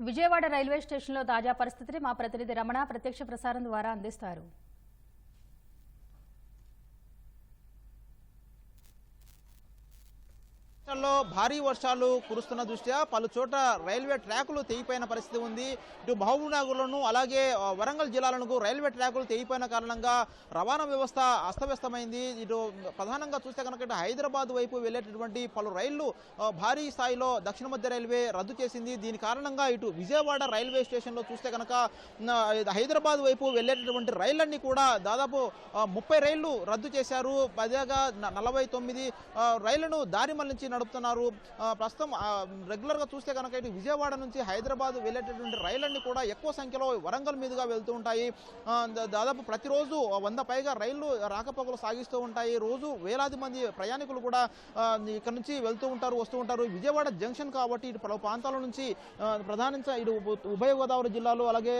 Vijayawada railway స్టేషన్లో తాజా పరిస్థితిని మా ప్రతినిధి రమణ ప్రత్యక్ష ప్రసారం ద్వారా అందిస్తారు. రాష్ట్రంలో భారీ వర్షాలు కురుస్తున్న దృష్ట్యా పలు చోట్ల రైల్వే ట్రాకులు తెగిపోయిన పరిస్థితి ఉంది. ఇటు మహబూబ్నగర్లోను అలాగే వరంగల్ జిల్లాలకు రైల్వే ట్రాకులు తెగిపోయిన కారణంగా రవాణా వ్యవస్థ అస్తవ్యస్తమైంది. ఇటు ప్రధానంగా చూస్తే కనుక ఇటు హైదరాబాద్ వైపు వెళ్ళేటటువంటి పలు రైళ్ళు భారీ స్థాయిలో దక్షిణ మధ్య రైల్వే రద్దు చేసింది. దీని కారణంగా ఇటు విజయవాడ రైల్వే స్టేషన్లో చూస్తే కనుక హైదరాబాద్ వైపు వెళ్ళేటటువంటి రైళ్ళన్నీ కూడా దాదాపు ముప్పై రైళ్ళు రద్దు చేశారు. పదేగా నలభై తొమ్మిది రైళ్ళను దారి మళ్ళించి నడుపుతున్నారు. ప్రస్తుతం రెగ్యులర్గా రెగ్యులర్గా చూస్తే కనుక ఇటు విజయవాడ నుంచి హైదరాబాద్ వెళ్ళేటటువంటి రైళ్ళన్నీ కూడా ఎక్కువ సంఖ్యలో వరంగల్ మీదుగా వెళ్తూ ఉంటాయి. దాదాపు ప్రతిరోజు వంద పైగా రైళ్ళు రాకపోకలు సాగిస్తూ ఉంటాయి. రోజు వేలాది మంది ప్రయాణికులు కూడా ఇక్కడ నుంచి వెళ్తూ ఉంటారు వస్తూ ఉంటారు. విజయవాడ జంక్షన్ కాబట్టి ఇటు పలు ప్రాంతాల నుంచి ఆ, ప్రధానంగా ఇటు ఉభయ గోదావరి జిల్లాలు అలాగే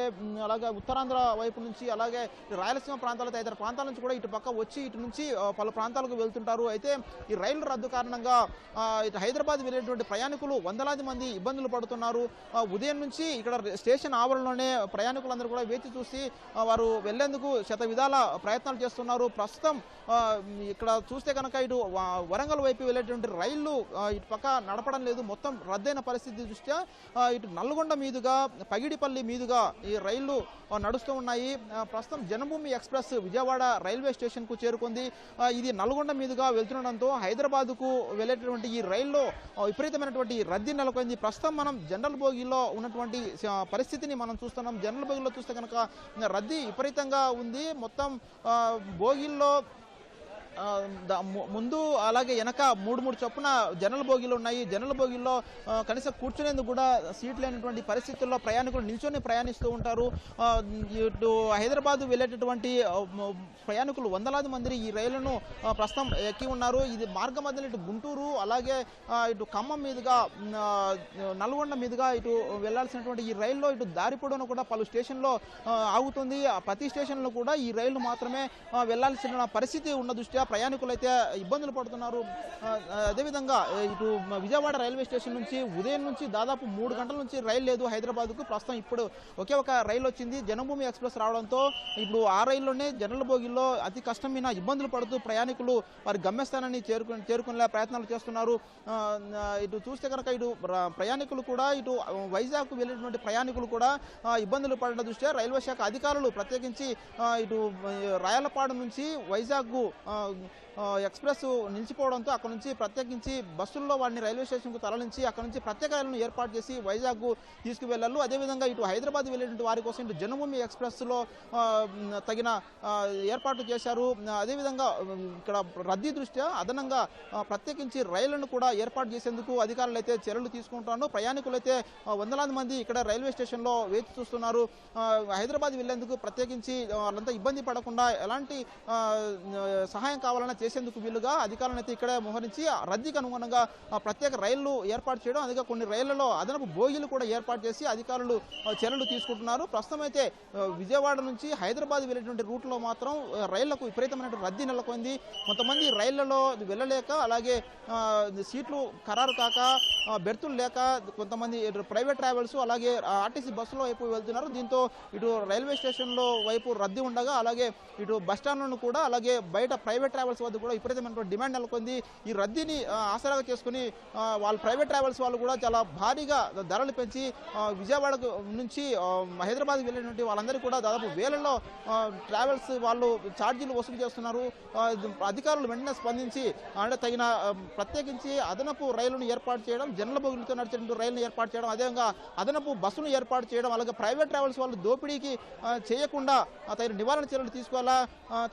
అలాగే ఉత్తరాంధ్ర వైపు నుంచి అలాగే రాయలసీమ ప్రాంతాల తదితర ప్రాంతాల నుంచి కూడా ఇటు పక్క వచ్చి ఇటు నుంచి పలు ప్రాంతాలకు వెళ్తుంటారు. అయితే ఈ రైలు రద్దు కారణంగా హైదరాబాద్ వెళ్ళేటువంటి ప్రయాణికులు వందలాది మంది ఇబ్బందులు పడుతున్నారు. ఉదయం నుంచి ఇక్కడ స్టేషన్ ఆవరణలోనే ప్రయాణికులందరూ కూడా వేచి చూసి వారు వెళ్ళేందుకు శత విధాల ప్రయత్నాలు చేస్తున్నారు. ప్రస్తుతం ఇక్కడ చూస్తే కనుక ఇటు వ- వరంగల్ వైపు వెళ్ళేటువంటి రైళ్ళు ఇటు పక్క నడపడం లేదు. మొత్తం రద్దయిన పరిస్థితి దృష్ట్యా ఇటు నల్గొండ మీదుగా పగిడిపల్లి మీదుగా ఈ రైళ్ళు నడుస్తూ ఉన్నాయి. ప్రస్తుతం జనభూమి ఎక్స్ప్రెస్ విజయవాడ రైల్వే స్టేషన్కు చేరుకుంది. ఇది నల్గొండ మీదుగా వెళ్తుండడంతో హైదరాబాద్కు వెళ్ళేటటువంటి ఈ ఈ రైల్లో విపరీతమైనటువంటి రద్దీ నెలకొంది. ప్రస్తుతం మనం జనరల్ బోగిలో ఉన్నటువంటి పరిస్థితిని మనం చూస్తున్నాం. జనరల్ బోగిలో చూస్తే కనుక రద్దీ విపరీతంగా ఉంది. మొత్తం బోగీల్లో బోగిల్లో ముందు అలాగే వెనక మూడు మూడు చొప్పున జనరల్ బోగీలు ఉన్నాయి. జనరల్ బోగీల్లో కనీసం కూర్చునేందుకు కూడా సీట్ లేనటువంటి పరిస్థితుల్లో ప్రయాణికులు నిల్చొని ప్రయాణిస్తూ ఉంటారు. ఇటు హైదరాబాద్ వెళ్ళేటటువంటి ప్రయాణికులు వందలాది మంది ఈ రైళ్ళను ప్రస్తుతం ఎక్కి ఉన్నారు. ఇది మార్గ మధ్యలో ఇటు గుంటూరు అలాగే ఇటు ఖమ్మం మీదుగా నల్గొండ మీదుగా ఇటు వెళ్ళాల్సినటువంటి ఈ రైల్లో ఇటు దారి కూడా పలు స్టేషన్లో ఆగుతుంది. ప్రతి స్టేషన్లో కూడా ఈ రైలు మాత్రమే వెళ్ళాల్సిన పరిస్థితి ఉన్న దృష్ట్యా ప్రయాణికులైతే ఇబ్బందులు పడుతున్నారు. అదేవిధంగా ఇటు విజయవాడ రైల్వే స్టేషన్ నుంచి ఉదయం నుంచి దాదాపు మూడు గంటల నుంచి రైలు లేదు హైదరాబాద్కు. ప్రస్తుతం ఇప్పుడు ఒకే ఒక రైలు వచ్చింది. జనభూమి ఎక్స్ప్రెస్ రావడంతో ఇప్పుడు ఆ రైల్లోనే జనరల్ బోగిల్లో అతి కష్టమైన ఇబ్బందులు పడుతూ ప్రయాణికులు వారి గమ్యస్థానాన్ని చేరుకు చేరుకునే ప్రయత్నాలు చేస్తున్నారు. ఇటు చూస్తే కనుక ఇటు ప్రయాణికులు కూడా ఇటు వైజాగ్ వెళ్ళినటువంటి ప్రయాణికులు కూడా ఇబ్బందులు పడిన దృష్ట్యా రైల్వే శాఖ అధికారులు ప్రత్యేకించి ఇటు రాయలపాడు నుంచి వైజాగ్ ఎక్స్ప్రెస్ నిలిచిపోవడంతో అక్కడ నుంచి ప్రత్యేకించి బస్సుల్లో వాడిని రైల్వే స్టేషన్కు తరలించి అక్కడ నుంచి ప్రత్యేక రైలును ఏర్పాటు చేసి వైజాగ్ తీసుకువెళ్ళారు. అదేవిధంగా ఇటు హైదరాబాద్ వెళ్ళేటువంటి వారి కోసం ఇటు జనభూమి ఎక్స్ప్రెస్లో తగిన ఏర్పాట్లు చేశారు. అదేవిధంగా ఇక్కడ రద్దీ దృష్ట్యా అదనంగా ప్రత్యేకించి రైళ్ళను కూడా ఏర్పాటు చేసేందుకు అధికారులు అయితే చర్యలు తీసుకుంటున్నారు. ప్రయాణికులు అయితే వందలాది మంది ఇక్కడ రైల్వే స్టేషన్లో వేచి చూస్తున్నారు. హైదరాబాద్ వెళ్ళేందుకు ప్రత్యేకించి వాళ్ళంతా ఇబ్బంది పడకుండా ఎలాంటి సహాయం కావాలన్నా చేసేందుకు వీలుగా అధికారులను అయితే ఇక్కడే మోహరించి రద్దీకి అనుగుణంగా ప్రత్యేక రైళ్ళు ఏర్పాటు చేయడం అందుకే కొన్ని రైళ్ళలో అదనపు బోగీలు కూడా ఏర్పాటు చేసి అధికారులు చర్యలు తీసుకుంటున్నారు. ప్రస్తుతం అయితే విజయవాడ నుంచి హైదరాబాద్ వెళ్ళేటువంటి రూట్లో మాత్రం రైళ్ళకు విపరీతమైన రద్దీ నెలకొంది. కొంతమంది రైళ్ళలో వెళ్ళలేక అలాగే సీట్లు ఖరారు కాక బెర్తులు లేక కొంతమంది ఇటు ప్రైవేట్ ట్రావెల్స్ అలాగే ఆర్టీసీ బస్సులో వైపు వెళ్తున్నారు. దీంతో ఇటు రైల్వే స్టేషన్లో వైపు రద్దీ ఉండగా అలాగే ఇటు బస్ స్టాండ్లను కూడా అలాగే బయట ప్రైవేట్ ట్రావెల్స్ వద్ద కూడా విపరీతమైనటువంటి డిమాండ్ నెలకొంది. ఈ రద్దీని ఆసరాగా చేసుకుని వాళ్ళు ప్రైవేట్ ట్రావెల్స్ వాళ్ళు కూడా చాలా భారీగా ధరలు పెంచి విజయవాడ నుంచి హైదరాబాద్కి హైదరాబాద్ వెళ్ళినటువంటి వాళ్ళందరికీ కూడా దాదాపు వేలలో ట్రావెల్స్ వాళ్ళు ఛార్జీలు వసూలు చేస్తున్నారు. అధికారులు వెంటనే స్పందించి అంటే తగిన ప్రత్యేకించి అదనపు రైలును ఏర్పాటు చేయడం జనరల్ బోగులతో నడిచేటువంటి రైలును ఏర్పాటు చేయడం అదేవిధంగా అదనపు బస్సును ఏర్పాటు చేయడం అలాగే ప్రైవేట్ ట్రావెల్స్ వాళ్ళు దోపిడీకి చేయకుండా తగిన నివారణ చర్యలు తీసుకోవాలా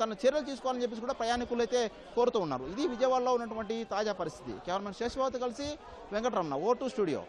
తన చర్యలు తీసుకోవాలని చెప్పేసి కూడా ప్రయాణికులు అయితే కోరుతూ ఉన్నారు. ఇది విజయవాడలో ఉన్నటువంటి తాజా పరిస్థితి. కెమెరామెన్ శేషవాతో కలిసి వెంకటరమణ ఓ టూ స్టూడియో.